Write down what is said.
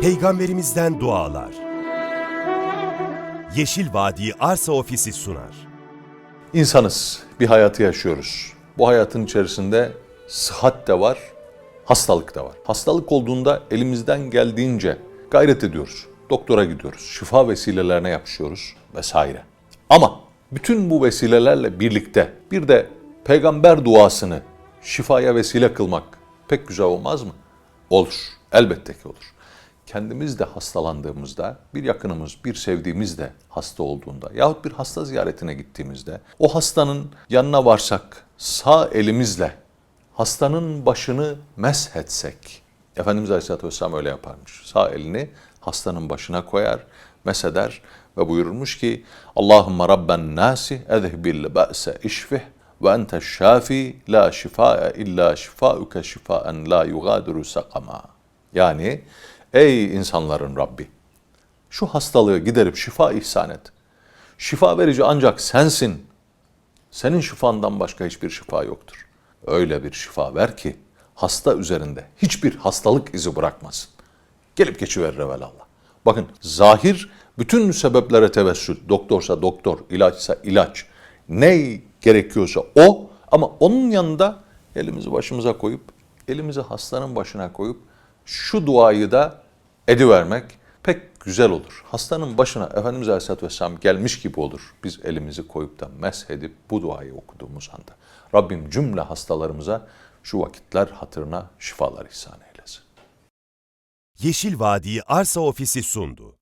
Peygamberimizden dualar. Yeşil Vadi Arsa Ofisi sunar. İnsanız, bir hayatı yaşıyoruz. Bu hayatın içerisinde sıhhat de var, hastalık da var. Hastalık olduğunda elimizden geldiğince gayret ediyoruz. Doktora gidiyoruz, şifa vesilelerine yapışıyoruz vesaire. Ama bütün bu vesilelerle birlikte bir de peygamber duasını şifaya vesile kılmak pek güzel olmaz mı? Olur, elbette ki olur kendimiz de hastalandığımızda, bir yakınımız, bir sevdiğimiz de hasta olduğunda yahut bir hasta ziyaretine gittiğimizde o hastanın yanına varsak sağ elimizle hastanın başını meshetsek, Efendimiz Aleyhisselatü Vesselam öyle yaparmış. Sağ elini hastanın başına koyar, mesheder ve buyurmuş ki Allahümme Rabben nasi ezhibil ba'se işfih ve ente şafi la şifae illa şifauke şifaen la yugadiru sakama. Yani ey insanların Rabbi şu hastalığı giderip şifa ihsan et. Şifa verici ancak sensin. Senin şifandan başka hiçbir şifa yoktur. Öyle bir şifa ver ki hasta üzerinde hiçbir hastalık izi bırakmasın. Gelip geçiverir evvelallah. Bakın zahir bütün sebeplere tevessül. Doktorsa doktor, ilaçsa ilaç. Ne gerekiyorsa o ama onun yanında elimizi başımıza koyup, elimizi hastanın başına koyup şu duayı da edivermek pek güzel olur. Hastanın başına Efendimiz Aleyhisselatü Vesselam gelmiş gibi olur. Biz elimizi koyup da meshedip bu duayı okuduğumuz anda. Rabbim cümle hastalarımıza şu vakitler hatırına şifalar ihsan eylesin. Yeşil Vadi Arsa Ofisi sundu.